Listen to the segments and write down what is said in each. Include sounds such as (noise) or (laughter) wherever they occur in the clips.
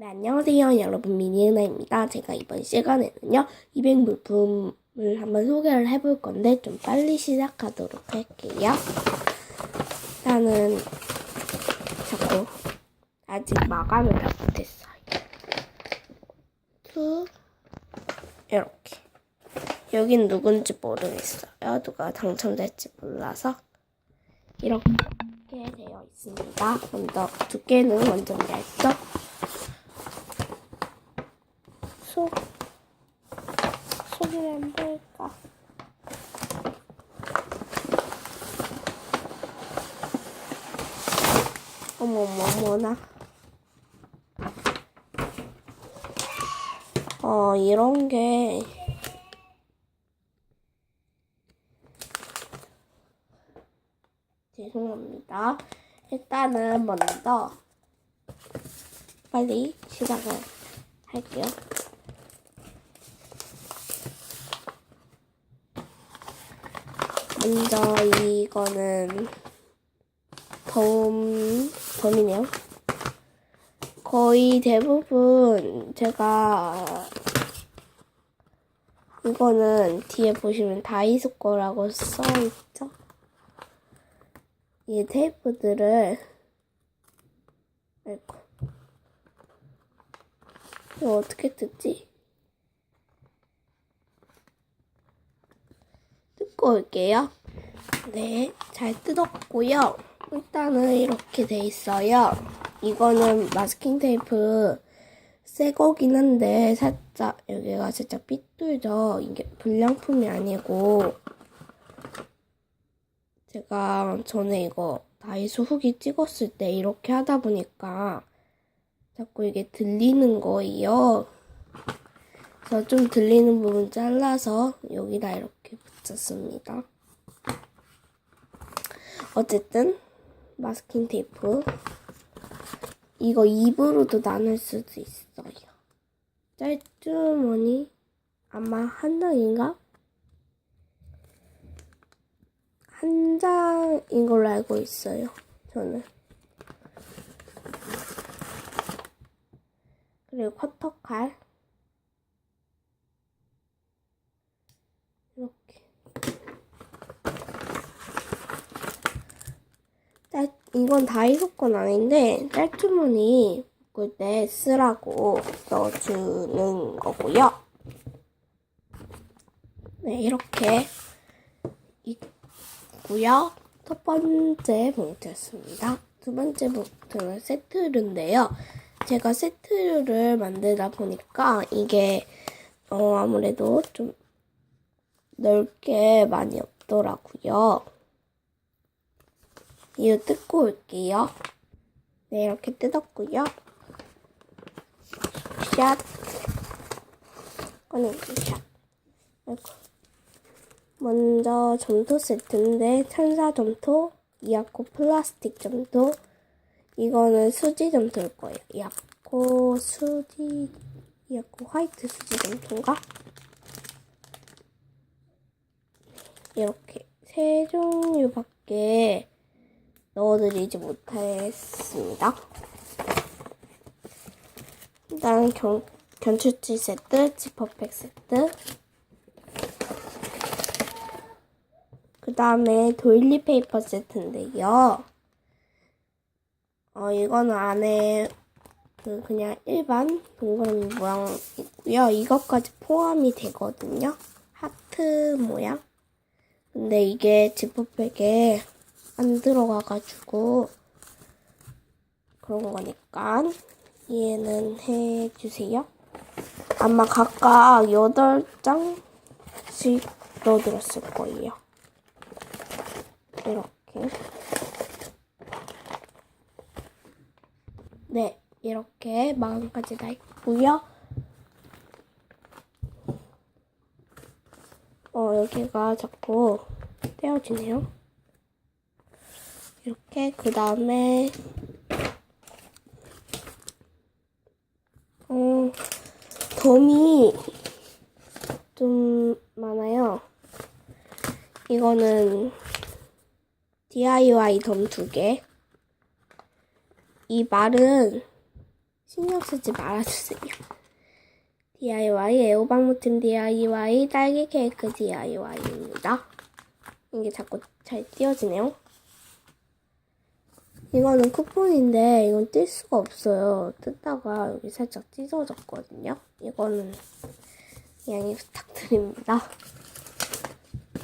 네, 안녕하세요. 여러분, 미니은하입니다. 제가 이번 시간에는요, 200 물품을 한번 소개를 해볼 건데, 좀 빨리 시작하도록 할게요. 일단은, 자꾸, 아직 마감을 다 못했어요. 툭, 이렇게. 여긴 누군지 모르겠어요. 누가 당첨될지 몰라서. 이렇게 되어 있습니다. 먼저 두께는 완전 얇죠? 속 속이 안 보일까? 어머머머나. 어 이런 게 죄송합니다. 일단은 먼저 빨리 시작을 할게요. 먼저 이거는 덤, 덤이네요. 거의 대부분 제가 이거는 뒤에 보시면 다이소 거라고 써있죠? 이 테이프들을 아이고 이거 어떻게 뜯지? 뜯고 올게요. 네, 잘 뜯었고요. 일단은 이렇게 돼 있어요. 이거는 마스킹 테이프 새 거긴 한데 살짝 여기가 살짝 삐뚤죠. 이게 불량품이 아니고 제가 전에 이거 다이소 후기 찍었을 때 이렇게 하다 보니까 자꾸 이게 들리는 거예요. 그래서 좀 들리는 부분 잘라서 여기다 이렇게 붙였습니다. 어쨌든 마스킹 테이프 이거 입으로도 나눌 수도 있어요. 짤주머니 아마 한 장인가? 한 장인 걸로 알고 있어요. 저는. 그리고 커터칼. 이렇게. 짤, 이건 다이소 건 아닌데, 짤주머니 묶을 때 쓰라고 넣어주는 거고요. 네, 이렇게 있고요. 첫 번째 봉투였습니다. 두 번째 봉투는 세트류인데요. 제가 세트류를 만들다 보니까 이게 어, 아무래도 좀 넓게 많이 없더라고요. 이거 뜯고 올게요. 네, 이렇게 뜯었고요. 샷. 꺼내고 샷. 아이고. 먼저 점토 세트인데 천사 점토, 이아코 플라스틱 점토, 이거는 수지 점토일 거예요. 이아코 수지, 이아코 화이트 수지 점토인가? 이렇게 세 종류밖에 넣어드리지 못했습니다. 일단 견, 견출지 세트, 지퍼백 세트, 그 다음에 도일리 페이퍼 세트인데요. 어, 이거는 안에 그 그냥 일반 동그라미 모양 있고요. 이것까지 포함이 되거든요. 하트 모양. 근데 이게 지퍼백에 안 들어가가지고 그런 거니까 이해는 해주세요. 아마 각각 8장씩 넣어드렸을 거예요. 이렇게. 네, 이렇게 마감까지 다 있고요. 어, 여기가 자꾸 떼어지네요. 이렇게, 그 다음에, 어, 덤이 좀 많아요. 이거는 DIY 덤 두 개. 이 말은 신경 쓰지 말아주세요. DIY 애호박무침 DIY 딸기 케이크 DIY입니다. 이게 자꾸 잘 띄어지네요. 이거는 쿠폰인데 이건 뛸 수가 없어요. 뜯다가 여기 살짝 찢어졌거든요. 이거는 양해 부탁드립니다.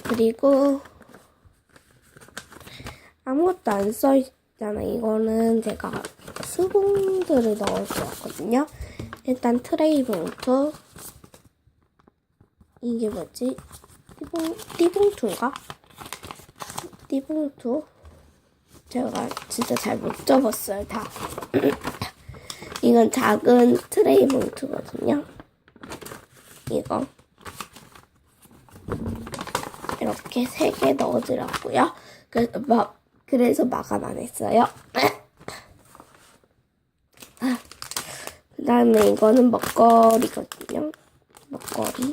그리고 아무것도 안 써있잖아. 이거는 제가 수봉들을 넣어서 왔거든요. 일단 트레이 봉투. 이게 뭐지? 띠봉, 띠봉투인가? 띠봉투. 제가 진짜 잘 못 접었어요, 다. (clears throat) 이건 작은 트레이 봉투거든요. 이거. 이렇게 세 개 넣어주라고요. 그래서, 마, 그래서 마감 안 했어요. (clears throat) 그 다음에 이거는 먹거리거든요. 먹거리.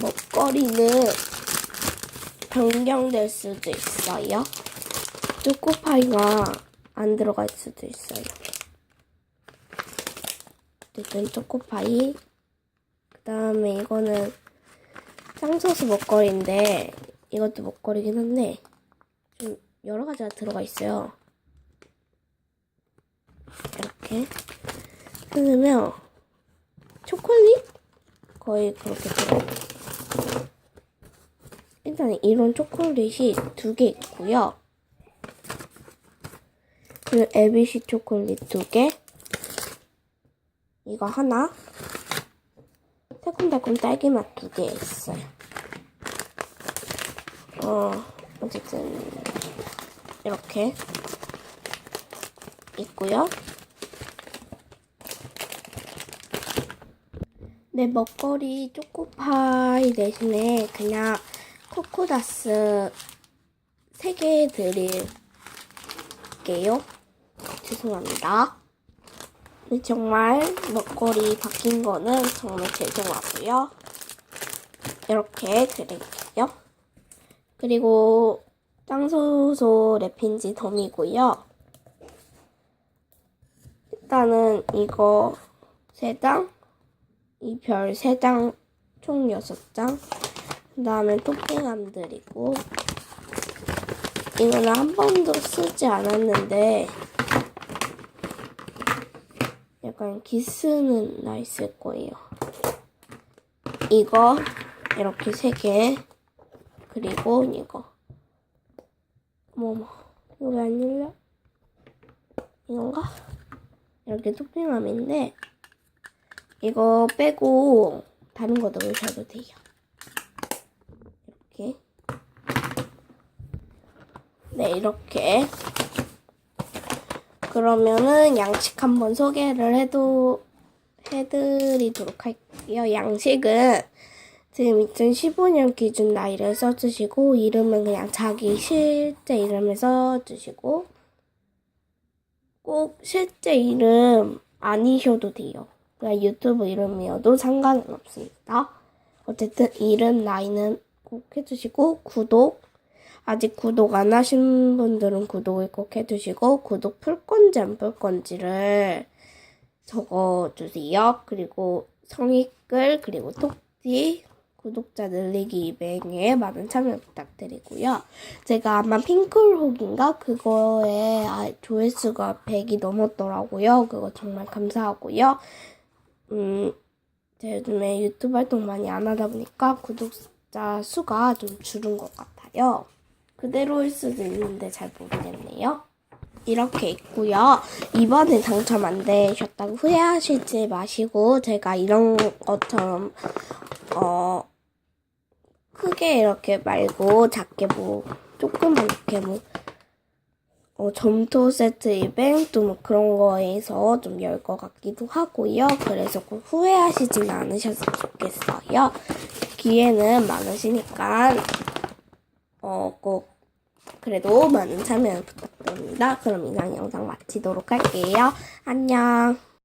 먹 거리는 변경될 수도 있어요. 초코파이가 안 들어갈 수도 있어요. 어쨌든 초코파이. 그 다음에 이거는 쌍소스 먹거리인데 이것도 먹거리긴 한데 좀 여러 가지가 들어가 있어요. 이렇게 끊으면 초콜릿 거의 그렇게 들어요. 일단 이런 초콜릿이 두 개 있고요. 그리고 ABC 초콜릿 두 개. 이거 하나. 새콤달콤 딸기 맛 두 개 있어요. 어, 어쨌든, 이렇게 있고요. 네, 먹거리 초코파이 대신에 그냥 코코다스 3개 드릴게요. 죄송합니다. 정말 먹거리 바뀐 거는 정말 죄송하고요. 이렇게 드릴게요. 그리고 짱소소 랩핀지 덤이고요. 일단은 이거 3장, 이 별 3장, 총 6장, 그 다음에 토핑함 드리고, 이거는 한 번도 쓰지 않았는데, 약간 기스는 나 있을 거예요. 이거, 이렇게 3개, 그리고 이거. 이거 왜 안 열려? 이건가? 이렇게 토핑함인데, 이거 빼고 다른 거 넣으셔도 돼요. 이렇게. 네, 이렇게. 그러면은 양식 한번 소개를 해도, 해드리도록 할게요. 양식은 지금 2015년 기준 나이를 써주시고, 이름은 그냥 자기 실제 이름을 써주시고, 꼭 실제 이름 아니셔도 돼요. 그냥 유튜브 이름이어도 상관은 없습니다. 어쨌든 이름, 나이는 꼭 해주시고 구독 아직 구독 안 하신 분들은 구독을 꼭 해주시고 구독 풀 건지 안 풀 건지를 적어주세요. 그리고 성의글 그리고 톡지 구독자 늘리기 이벤에 많은 참여 부탁드리고요. 제가 아마 핑클혹인가 그거에 아, 조회수가 100이 넘었더라고요. 그거 정말 감사하고요. 음, 제가 요즘에 유튜브 활동 많이 안 하다 보니까 구독자 수가 좀 줄은 것 같아요. 그대로일 수도 있는데 잘 모르겠네요. 이렇게 있고요. 이번에 당첨 안 되셨다고 후회하시지 마시고 제가 이런 것처럼 어 크게 이렇게 말고 작게 뭐 조금만 이렇게 뭐 어, 점토 세트 이벤트 뭐 그런 거에서 좀 열 것 같기도 하고요. 그래서 꼭 후회하시진 않으셨으면 좋겠어요. 기회는 많으시니까 어, 꼭 그래도 많은 참여 부탁드립니다. 그럼 이상 영상 마치도록 할게요. 안녕.